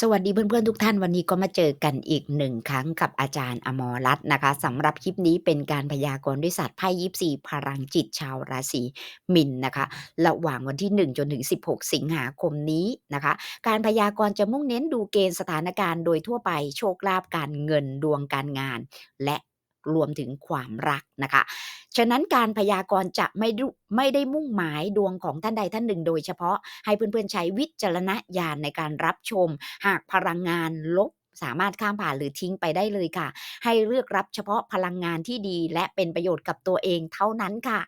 สวัสดีเพื่อนๆทุกท่านวันนี้ก็มาเจอกันอีกหนึ่งครั้งกับอาจารย์อมรรัตน์นะคะสำหรับคลิปนี้เป็นการพยากรณ์ด้วยศาสตร์ไพ่ยิปซีพลังจิตชาวราศีมินนะคะระหว่างวันที่ 1 จนถึง 16 สิงหาคมนี้นะคะ การพยากรณ์จะมุ่งเน้นดูเกณฑ์สถานการณ์โดยทั่วไปโชคลาภการเงินดวงการงาน และ รวมถึงความรักนะคะ ฉะนั้นการพยากรณ์จะไม่ดุไม่ได้มุ่งหมายดวงของท่านใดท่านหนึ่ง โดยเฉพาะให้เพื่อนๆใช้วิจารณญาณในการรับชม หากพลังงานลบสามารถข้ามผ่านหรือทิ้งไปได้เลยค่ะ ให้เลือกรับเฉพาะพลังงานที่ดี และเป็นประโยชน์กับตัวเองเท่านั้นค่ะ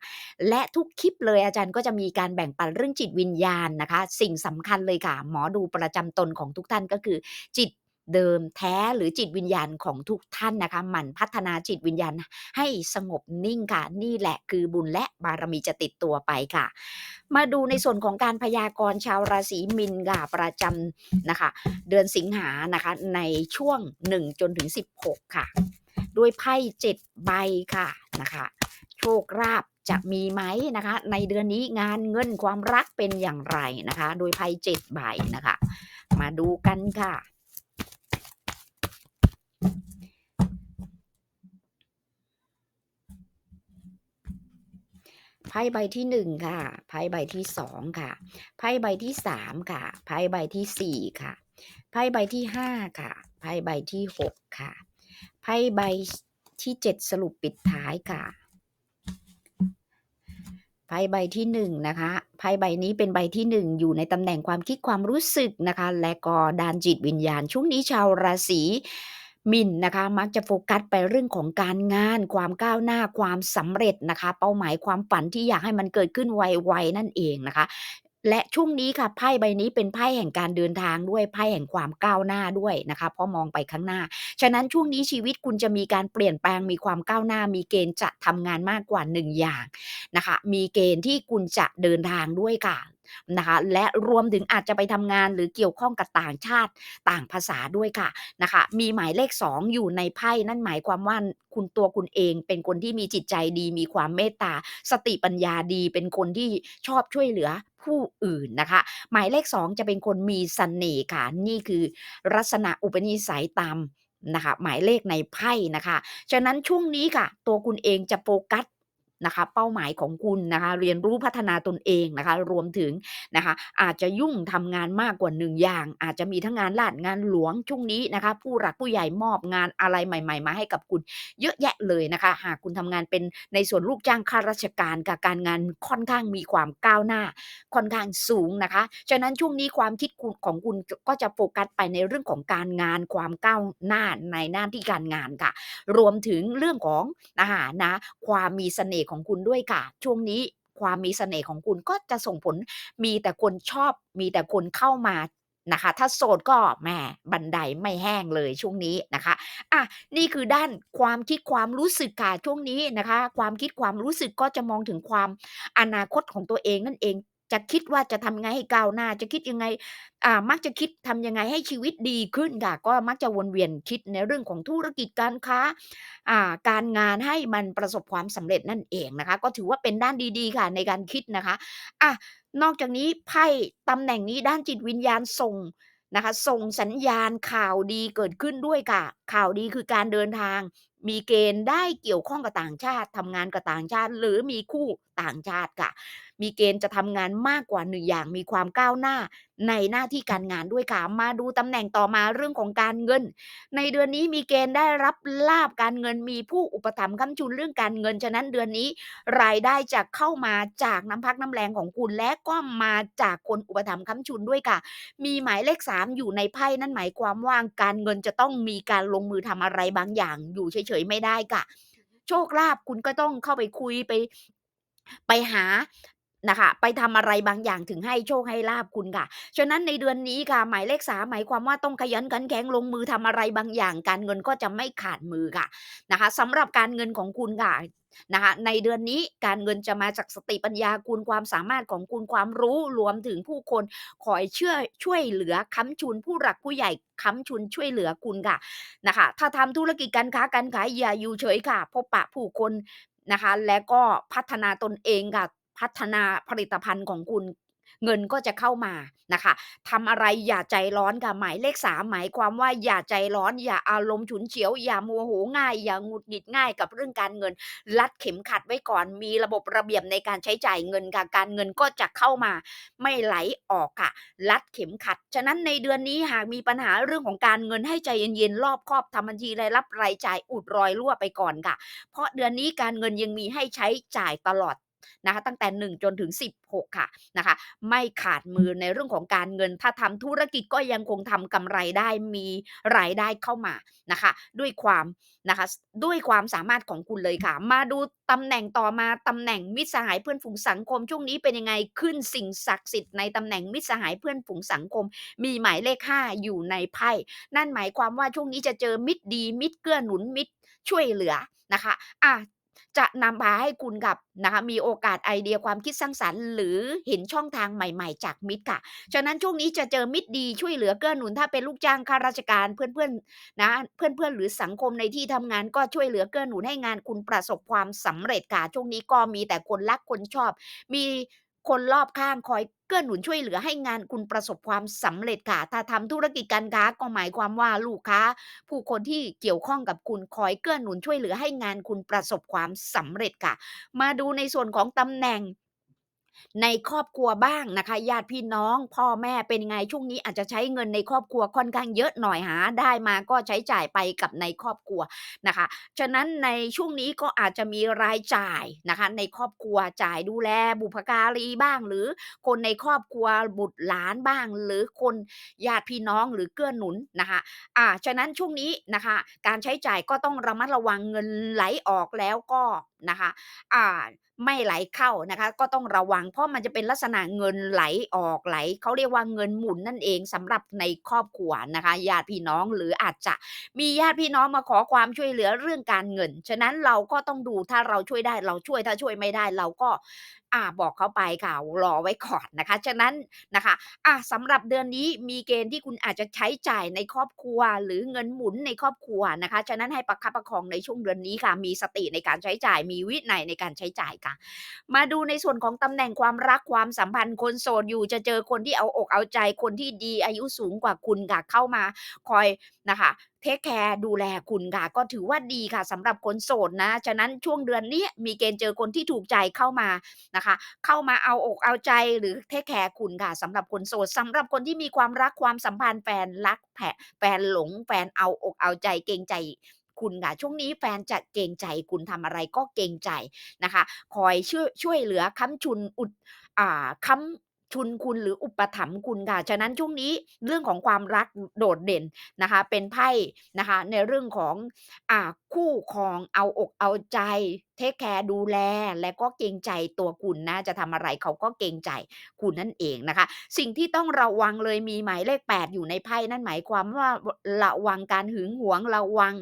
และทุกคลิปเลยอาจารย์ก็จะมีการแบ่งปันเรื่องจิตวิญญาณนะคะ สิ่งสำคัญเลยค่ะ หมอดูประจำตนของทุกท่านก็คือ จิต เดิมแท้หรือจิตวิญญาณของทุกท่านนะคะหมั่นพัฒนาจิตวิญญาณให้สงบนิ่งค่ะ นี่แหละคือบุญและบารมีจะติดตัวไปค่ะ มาดูในส่วนของการพยากรณ์ชาวราศีมินค่ะประจำนะคะ เดือนสิงหานะคะ ในช่วง 1 จนถึง 16 ค่ะ ด้วยไพ่7ใบค่ะนะคะ โชคลาภจะมีไหมนะคะ ในเดือนนี้งานเงินความรักเป็นอย่างไรนะคะ โดยไพ่7ใบนะคะ มาดูกันค่ะ ไพ่ใบที่หนึ่งค่ะ ไพ่ใบที่สองค่ะ ไพ่ใบที่สามค่ะ ไพ่ใบที่สี่ค่ะ ไพ่ใบที่ห้าค่ะ ไพ่ใบที่หกค่ะ ไพ่ใบที่เจ็ดสรุปปิดท้ายค่ะ ไพ่ใบที่หนึ่งนะคะ ไพ่ใบนี้เป็นใบที่หนึ่งอยู่ในตำแหน่งความคิดความรู้สึกนะคะ และก็ดานจิตวิญญาณ ช่วงนี้ชาวราศี มินนะคะมักจะโฟกัสไปเรื่องของการงาน ความก้าวหน้าความสำเร็จนะคะ เป้าหมายความฝันที่อยากให้มันเกิดขึ้นไวๆนั่นเองนะคะและช่วงนี้ค่ะไพ่ใบนี้เป็นไพ่แห่งการเดินทางด้วยไพ่แห่งความก้าวหน้าด้วยนะคะเพราะมองไปข้างหน้า ฉะนั้นช่วงนี้ชีวิตคุณจะมีการเปลี่ยนแปลงมีความก้าวหน้า มีเกณฑ์จะทำงานมากกว่าหนึ่งอย่างนะคะ มีเกณฑ์ที่คุณจะเดินทางด้วยค่ะ นะคะและรวมถึงอาจจะไปทำงานหรือเกี่ยวข้องกับต่างชาติต่างภาษาด้วยค่ะนะคะมีหมายเลข 2 อยู่ในไพ่นั่นหมายความว่าคุณตัวคุณเอง เป็นคนที่มีจิตใจดี มีความเมตตา สติปัญญาดี เป็นคนที่ชอบช่วยเหลือผู้อื่นนะคะ หมายเลข 2 จะเป็นคนมีเสน่ห์ค่ะ นี่คือลักษณะอุปนิสัยตามนะคะหมายเลขในไพ่นะคะ ฉะนั้นช่วงนี้ค่ะ ตัวคุณเองจะโฟกัส นะคะเป้าหมายของคุณนะคะเรียนรู้พัฒนาตนเองนะคะรวมถึงนะคะอาจจะยุ่งทำงานมากกว่าหนึ่งอย่าง อาจจะมีทั้งงานราชงานหลวงช่วงนี้นะคะผู้หลักผู้ใหญ่มอบงานอะไรใหม่ ๆ มาให้กับคุณเยอะแยะเลยนะคะหากคุณทำงานเป็นในส่วนลูกจ้างข้าราชการกับการงานค่อนข้างมีความก้าวหน้า ค่อนข้างสูงนะคะฉะนั้นช่วงนี้ความคิดของคุณก็จะโฟกัสไปในเรื่องของการงานความก้าวหน้าในหน้าที่การงานค่ะ รวมถึงเรื่องของนะคะนะความมีเสน่ห์ของคุณด้วยค่ะ ช่วงนี้ความมีเสน่ห์ของคุณก็จะส่งผลมีแต่คนชอบมีแต่คนเข้ามานะคะ ถ้าโสดก็แหมบันไดไม่แห้งเลยช่วงนี้นะคะอะนี่คือด้านความคิดความรู้สึกค่ะช่วงนี้นะคะ ความคิดความรู้สึกก็จะมองถึงความอนาคตของตัวเองนั่นเอง จะคิดว่าจะทำยังไงให้ก้าวหน้า จะคิดยังไง อ่า มักจะคิดทำยังไงให้ชีวิตดีขึ้นค่ะ ก็มักจะวนเวียนคิดในเรื่องของธุรกิจการค้า อ่า การงานให้มันประสบความสำเร็จนั่นเองนะคะ ก็ถือว่าเป็นด้านดีๆ ค่ะในการคิดนะคะอะนอกจากนี้ไพ่ตำแหน่งนี้ด้านจิตวิญญาณส่งนะคะ ส่งสัญญาณข่าวดีเกิดขึ้นด้วยค่ะ ข่าวดีคือการเดินทาง มีเกณฑ์ได้เกี่ยวข้องกับต่างชาติทำงานกับต่างชาติ หรือมีคู่ ต่างชาติค่ะ มีเกณฑ์จะทำงานมากกว่าหนึ่งอย่างมีความก้าวหน้าในหน้าที่การงานด้วยค่ะ มาดูตำแหน่งต่อมาเรื่องของการเงิน ในเดือนนี้มีเกณฑ์ได้รับลาบการเงินมีผู้อุปถัมภ์ค้ำจุนเรื่องการเงิน ฉะนั้นเดือนนี้ รายได้จะเข้ามาจากน้ำพักน้ำแรงของคุณและก็มาจากคนอุปถัมภ์ค้ำจุนด้วยค่ะ มีหมายเลข 3 อยู่ในไพ่นั่นหมายความว่าการเงินจะต้องมีการลงมือทำอะไรบางอย่าง อยู่เฉยๆไม่ได้ค่ะ โชคลาภคุณก็ต้องเข้าไปคุยไป ไปหานะคะไปทำอะไรบางอย่างถึงให้โชคให้ลาภคุณค่ะ ฉะนั้นในเดือนนี้ค่ะ หมายเลข3หมายความว่าต้องขยันขันแข็งลงมือทำอะไรบางอย่าง การเงินก็จะไม่ขาดมือค่ะนะคะสำหรับการเงินของคุณค่ะนะคะในเดือนนี้การเงินจะมาจากสติปัญญาคุณความสามารถของคุณความรู้รวมถึงผู้คนคอยเชื่อช่วยเหลือค้ำชุนผู้หลักผู้ใหญ่ค้ำชุนช่วยเหลือคุณค่ะนะคะถ้าทำธุรกิจการค้าการขายอย่าอยู่เฉยค่ะ พบปะผู้คน นะคะ และก็พัฒนาตนเองกับพัฒนาผลิตภัณฑ์ของคุณ เงินก็จะเข้ามานะคะทำอะไรอย่าใจร้อนค่ะหมายเลข3หมายความว่าอย่าใจร้อน อย่าอารมณ์ฉุนเฉียว อย่าโมโหง่าย อย่าหงุดหงิดง่ายกับเรื่องการเงิน รัดเข็มขัดไว้ก่อน มีระบบระเบียบในการใช้จ่ายเงินค่ะการเงินก็จะเข้ามา ไม่ไหลออกค่ะ รัดเข็มขัด ฉะนั้นในเดือนนี้หากมีปัญหาเรื่องของการเงินให้ใจเย็นๆรอบครอบทำบัญชีรายรับรายจ่ายอุดรอยรั่วไปก่อนค่ะ เพราะเดือนนี้การเงินยังมีให้ใช้จ่ายตลอด นะคะตั้งแต่ 1 จนถึง 16 ค่ะนะคะไม่ขาดมือในเรื่องของการเงิน ถ้าทำธุรกิจก็ยังคงทำกำไรได้มีรายได้เข้ามานะคะด้วยความนะคะด้วยความสามารถของคุณเลยค่ะ มาดูตำแหน่งต่อมาตำแหน่งมิตรสหายเพื่อนฝูงสังคม ช่วงนี้เป็นยังไงขึ้นสิ่งศักดิ์สิทธิ์ในตำแหน่งมิตรสหายเพื่อนฝูงสังคม มีหมายเลข 5 อยู่ในไพ่นั่นหมายความว่าช่วงนี้จะเจอมิตรดี มิตรเกื้อหนุนมิตรช่วยเหลือนะคะอะ จะนำพาให้คุณกับนะคะมีโอกาสไอเดียความคิดสร้างสรรค์ หรือเห็นช่องทางใหม่ๆ จากมิตรค่ะ ฉะนั้นช่วงนี้จะเจอมิตรดีช่วยเหลือเกื้อหนุนถ้าเป็นลูกจ้างข้าราชการเพื่อนๆนะเพื่อนๆหรือสังคมในที่ทำงานก็ช่วยเหลือเกื้อหนุนให้งานคุณประสบความสำเร็จค่ะช่วงนี้ก็มีแต่คนรักคนชอบ มี คนรอบข้างคอยเกื้อหนุนช่วยเหลือให้งานคุณประสบความสำเร็จค่ะ ถ้าทำธุรกิจการค้าก็หมายความว่าลูกค้า ผู้คนที่เกี่ยวข้องกับคุณคอยเกื้อหนุนช่วยเหลือให้งานคุณประสบความสำเร็จค่ะ มาดูในส่วนของตำแหน่ง ในครอบครัวบ้างนะคะญาติพี่น้องพ่อแม่เป็นไงช่วงนี้อาจจะใช้เงินในครอบครัวค่อนข้างเยอะหน่อยหา ได้มาก็ใช้จ่ายไปกับในครอบครัวนะคะ ฉะนั้นในช่วงนี้ก็อาจจะมีรายจ่ายนะคะ ในครอบครัวจ่ายดูแลบุพการีบ้าง หรือคนในครอบครัวบุตรหลานบ้าง หรือคนญาติพี่น้องหรือเกื้อหนุนนะคะอ่าฉะนั้นช่วงนี้นะคะ การใช้จ่ายก็ต้องระมัดระวังเงินไหลออกแล้วก็นะคะอ่า ไม่ไหลเข้านะคะ ก็ต้องระวังเพราะมันจะเป็นลักษณะเงินไหลออกไหลเขาเรียกว่าเงินหมุนนั่นเองสำหรับในครอบครัวนะคะญาติพี่น้องหรืออาจจะมีญาติพี่น้องมาขอความช่วยเหลือเรื่องการเงิน ฉะนั้นเราก็ต้องดูถ้าเราช่วยได้เราช่วยถ้าช่วยไม่ได้เราก็ อ่าบอกเขาไปค่ะรอไว้ก่อนนะคะ ฉะนั้นนะคะอ่าสำหรับเดือนนี้มีเกณฑ์ที่คุณอาจจะใช้จ่ายในครอบครัว หรือเงินหมุนในครอบครัวนะคะ ฉะนั้นให้ประคับประคองในช่วงเดือนนี้ค่ะ มีสติในการใช้จ่าย มีวินัยในการใช้จ่ายค่ะ มาดูในส่วนของตำแหน่งความรักความสัมพันธ์คนโสดอยู่จะเจอคนที่เอาอกเอาใจคนที่ดีอายุสูงกว่าคุณค่ะเข้ามาคอยนะคะเทคแคร์ดูแลคุณค่ะ ก็ถือว่าดีค่ะสำหรับคนโสดนะ ฉะนั้นช่วงเดือนนี้มีเกณฑ์เจอคนที่ถูกใจเข้ามานะคะ เข้ามาเอาอกเอาใจหรือเทคแคร์คุณค่ะสำหรับคนโสดสำหรับคนที่มีความรักความสัมพันธ์แฟนรักแผแฟนหลงแฟนเอาอกเอาใจเกรงใจคุณค่ะช่วงนี้แฟนจะเกรงใจคุณทำอะไรก็เกรงใจนะคะ คอยช่วยช่วยเหลือค้ำชุนอุดอ่าค้ำ ชุนคุณหรืออุปถัมภ์คุณค่ะ ฉะนั้นช่วงนี้เรื่องของความรักโดดเด่นนะคะ เป็นไพ่นะคะ ในเรื่องของอ่าคู่ครองเอาอกเอาใจ เทคแคร์ดูแลและก็เกรงใจตัวคุณนะ จะทำอะไรเขาก็เกรงใจคุณนั่นเองนะคะ สิ่งที่ต้องระวังเลยมีหมายเลข 8 อยู่ในไพ่นั่นหมายความว่าระวังการหึงหวงระวัง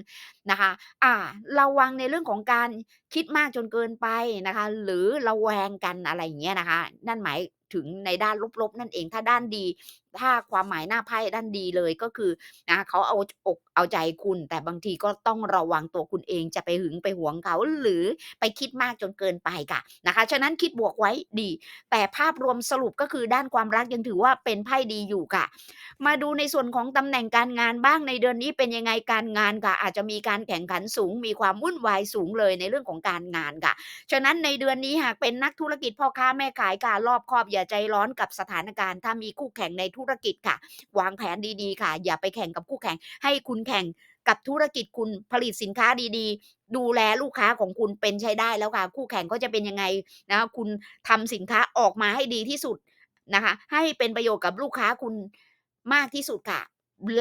นะคะ อ่า ระวังในเรื่องของการคิดมากจนเกินไปนะคะ หรือระแวงกันอะไรอย่างเงี้ยนะคะ นั่นหมายถึงในด้านลบๆ นั่นเองถ้าด้านดี ถ้าความหมายหน้าไพ่ด้านดีเลยก็คือนะเขาเอาอกเอาใจคุณ แต่บางทีก็ต้องระวังตัวคุณเองจะไปหึงไปหวงเขาหรือไปคิดมากจนเกินไปค่ะนะคะ ฉะนั้นคิดบวกไว้ดี แต่ภาพรวมสรุปก็คือด้านความรักยังถือว่าเป็นไพ่ดีอยู่ค่ะ มาดูในส่วนของตำแหน่งการงานบ้างในเดือนนี้เป็นยังไงการงานค่ะ อาจจะมีการแข่งขันสูง มีความวุ่นวายสูงเลยในเรื่องของการงานค่ะ ฉะนั้นในเดือนนี้หากเป็นนักธุรกิจพ่อค้าแม่ขายการรอบคอบอย่าใจร้อนกับสถานการณ์ ถ้ามีคู่แข่งในธุรกิจค่ะ วางแผนดีๆค่ะ อย่าไปแข่งกับคู่แข่ง ให้คุณแข่งกับธุรกิจคุณผลิตสินค้าดีๆ ดูแลลูกค้าของคุณเป็นใช้ได้แล้วค่ะ คู่แข่งก็จะเป็นยังไงนะคุณทำสินค้าออกมาให้ดีที่สุดนะคะ ให้เป็นประโยชน์กับลูกค้าคุณมากที่สุดค่ะ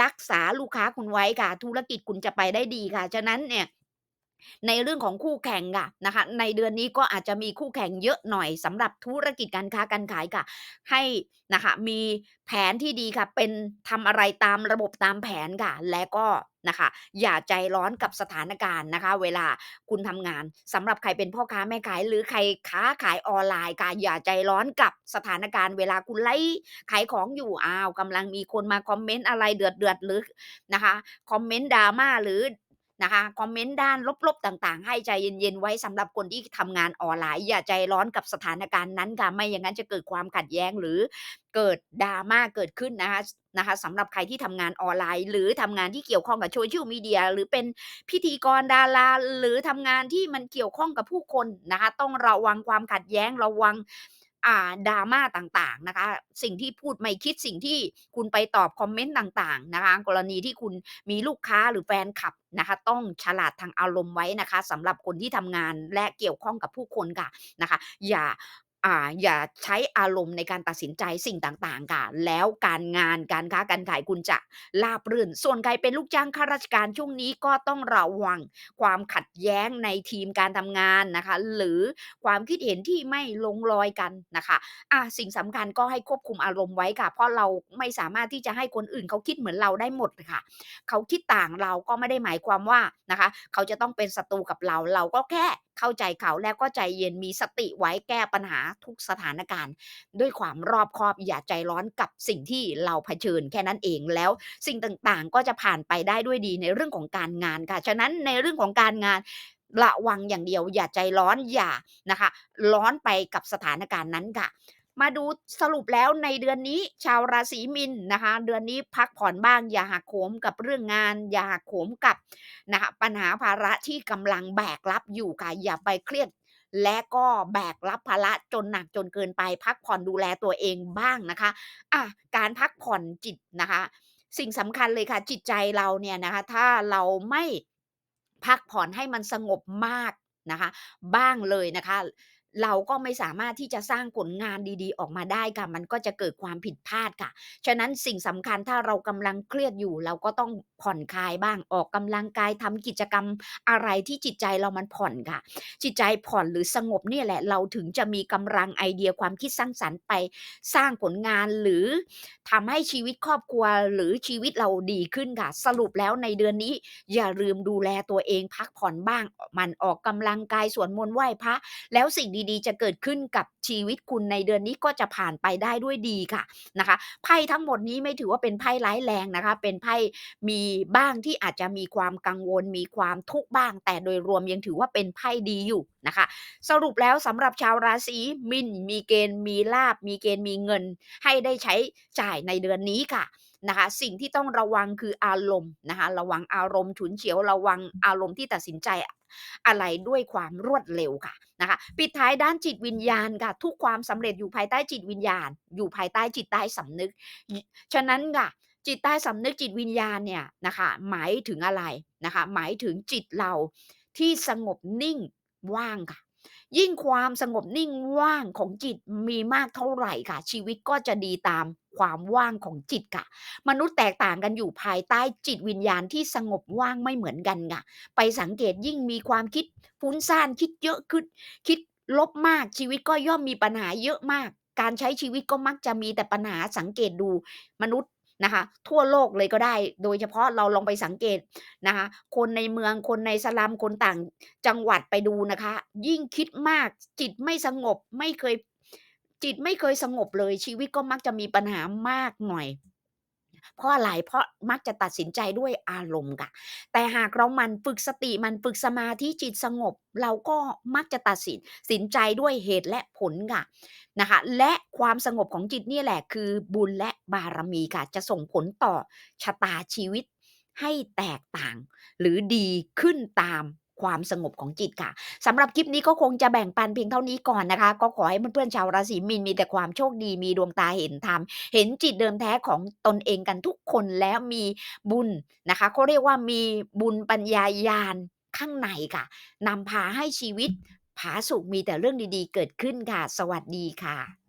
รักษาลูกค้าคุณไว้ค่ะ ธุรกิจคุณจะไปได้ดีค่ะ ฉะนั้นเนี่ย ในเรื่องของคู่แข่งค่ะนะคะในเดือนนี้ก็อาจจะมีคู่แข่งเยอะหน่อยสำหรับธุรกิจการค้าการขายค่ะ ให้นะคะมีแผนที่ดีค่ะ เป็นทำอะไรตามระบบตามแผนค่ะ และก็นะคะอย่าใจร้อนกับสถานการณ์นะคะ เวลาคุณทำงานสำหรับใครเป็นพ่อค้าแม่ขาย หรือใครค้าขายออนไลน์ค่ะอย่าใจร้อนกับสถานการณ์ เวลาคุณไลฟ์ขายของอยู่อ้าวกำลังมีคนมาคอมเมนต์อะไรเดือดๆหรือนะคะคอมเมนต์ดราม่าหรือ นะคะคอมเมนต์ด้านลบๆต่างๆ ให้ใจเย็นๆไว้สำหรับคนที่ทำงานออนไลน์อย่าใจร้อนกับสถานการณ์นั้นค่ะไม่อย่างงั้นจะเกิดความขัดแย้งหรือเกิด drama เกิดขึ้นนะคะนะคะสำหรับใครที่ทำงานออนไลน์ หรือทำงานที่เกี่ยวข้องกับ Social Media หรือเป็นพิธีกรดารา หรือทำงานที่มันเกี่ยวข้องกับผู้คนนะคะต้องระวังความขัดแย้งระวัง อ่าม่าต่างๆนะคะ สิ่งที่พูดไม่คิดสิ่งที่คุณไปตอบคอมเมนต์ต่างๆนะคะ กรณีที่คุณมีลูกค้าหรือแฟนคลับนะคะ ต้องฉลาดทางอารมณ์ไว้นะคะสำหรับคนที่ทำงานและเกี่ยวข้องกับผู้คนค่ะนะคะ อย่า อ่าอย่าใช้อารมณ์ในการตัดสินใจสิ่งต่างๆค่ะแล้วการงานการค้าการขายคุณจะราบรื่น ส่วนใครเป็นลูกจ้างข้าราชการช่วงนี้ก็ต้องระวังความขัดแย้งในทีมการทำงานนะคะ หรือความคิดเห็นที่ไม่ลงรอยกันนะคะอาสิ่งสำคัญก็ให้ควบคุมอารมณ์ไว้ค่ะ เพราะเราไม่สามารถที่จะให้คนอื่นเขาคิดเหมือนเราได้หมดค่ะ เขาคิดต่างเราก็ไม่ได้หมายความว่านะคะ เขาจะต้องเป็นศัตรูกับเราเราก็แค่เข้าใจเขาแล้วก็ใจเย็นมีสติไว้แก้ปัญหาทุกสถานการณ์ ด้วยความรอบคอบอย่าใจร้อนกับสิ่งที่เราเผชิญแค่นั้นเองแล้ว สิ่งต่างๆ ก็จะผ่านไปได้ด้วยดีในเรื่องของการงานค่ะฉะนั้นในเรื่องของการงานระวังอย่างเดียว อย่าใจร้อนอย่านะคะ ร้อนไปกับสถานการณ์นั้นค่ะ มาดูสรุปแล้วในเดือนนี้ชาวราศีมีนนะคะ เดือนนี้พักผ่อนบ้างอย่าหักโหมกับเรื่องงาน อย่าหักโหมกับนะคะปัญหาภาระที่กำลังแบกรับอยู่ค่ะอย่าไปเครียดและก็แบกรับภาระจนหนักจนเกินไปพักผ่อนดูแลตัวเองบ้างนะคะอาการพักผ่อนจิตนะคะ สิ่งสำคัญเลยค่ะ จิตใจเราเนี่ยนะคะ ถ้าเราไม่พักผ่อนให้มันสงบมากนะคะ บ้างเลยนะคะ เราก็ไม่สามารถที่จะสร้างผลงานดีๆ ออกมาได้ค่ะ มันก็จะเกิดความผิดพลาดค่ะ ฉะนั้นสิ่งสำคัญถ้าเรากำลังเครียดอยู่ เราก็ต้องผ่อนคลายบ้างออกกำลังกายทำกิจกรรมอะไรที่จิตใจเรามันผ่อนค่ะ จิตใจผ่อนหรือสงบเนี่ยแหละ เราถึงจะมีกำลังไอเดียความคิดสร้างสรรค์ไป สร้างผลงานหรือทำให้ชีวิตครอบครัวหรือชีวิตเราดีขึ้นค่ะ สรุปแล้วในเดือนนี้อย่าลืมดูแลตัวเองพักผ่อนบ้างมันออกกำลังกายสวดมนต์ไหว้พระแล้วสิ่งดีๆ จะเกิดขึ้นกับชีวิตคุณในเดือนนี้ก็จะผ่านไปได้ด้วยดีค่ะนะคะไพ่ทั้งหมดนี้ไม่ถือว่าเป็นไพ่ร้ายแรงนะคะ เป็นไพ่มีบ้างที่อาจจะมีความกังวล มีความทุกข์บ้าง แต่โดยรวมยังถือว่าเป็นไพ่ดีอยู่นะคะ สรุปแล้วสำหรับชาวราศีมีนมีเกณฑ์มีลาภมีเกณฑ์มีเงิน ให้ได้ใช้จ่ายในเดือนนี้ค่ะนะคะสิ่งที่ต้องระวังคืออารมณ์นะคะระวังอารมณ์ฉุนเฉียวระวังอารมณ์ที่ตัดสินใจ อะไรด้วยความรวดเร็วค่ะนะคะปิดท้ายด้านจิตวิญญาณค่ะทุกความสำเร็จอยู่ภายใต้จิตวิญญาณ อยู่ภายใต้จิตใต้สำนึก ฉะนั้นค่ะจิตใต้สำนึกจิตวิญญาณเนี่ยนะคะหมายถึงอะไรนะคะหมายถึงจิตเราที่สงบนิ่งว่างค่ะ ยิ่งความสงบนิ่งว่างของจิตมีมากเท่าไหร่ค่ะ ชีวิตก็จะดีตามความว่างของจิตค่ะ มนุษย์แตกต่างกันอยู่ภายใต้จิตวิญญาณที่สงบว่างไม่เหมือนกันค่ะ ไปสังเกตยิ่งมีความคิดฟุ้งซ่านคิดเยอะคึดคิดลบมากชีวิตก็ย่อมมีปัญหาเยอะมาก การใช้ชีวิตก็มักจะมีแต่ปัญหาสังเกตดู มนุษย์ นะคะ ทั่วโลกเลยก็ได้ โดยเฉพาะเราลองไปสังเกตนะคะ คนในเมืองคนในสลัมคนต่างจังหวัดไปดูนะคะ ยิ่งคิดมากจิตไม่สงบไม่เคยจิตไม่เคยสงบเลยชีวิตก็มักจะมีปัญหามากหน่อย เพราะอะไร?เพราะมักจะตัดสินใจด้วยอารมณ์ค่ะ แต่หากเรามันฝึกสติมันฝึกสมาธิจิตสงบ เราก็มักจะตัดสินสินใจด้วยเหตุและผลค่ะนะคะและความสงบของจิตนี่แหละคือบุญและบารมีค่ะจะส่งผลต่อชะตาชีวิตให้แตกต่าง หรือดีขึ้นตาม ความสงบของจิตค่ะสำหรับคลิปนี้ก็คงจะแบ่งปันเพียงเท่านี้ก่อนนะคะ ก็ขอให้เพื่อนๆชาวราศีมีนมีแต่ความโชคดีมีดวงตาเห็นธรรมเห็นจิตเดิมแท้ของตนเองกันทุกคนแล้วมีบุญนะคะเขาเรียกว่ามีบุญปัญญาญาณข้างในค่ะนำพาให้ชีวิตผาสุกมีแต่เรื่องดีๆ เกิดขึ้นค่ะ สวัสดีค่ะ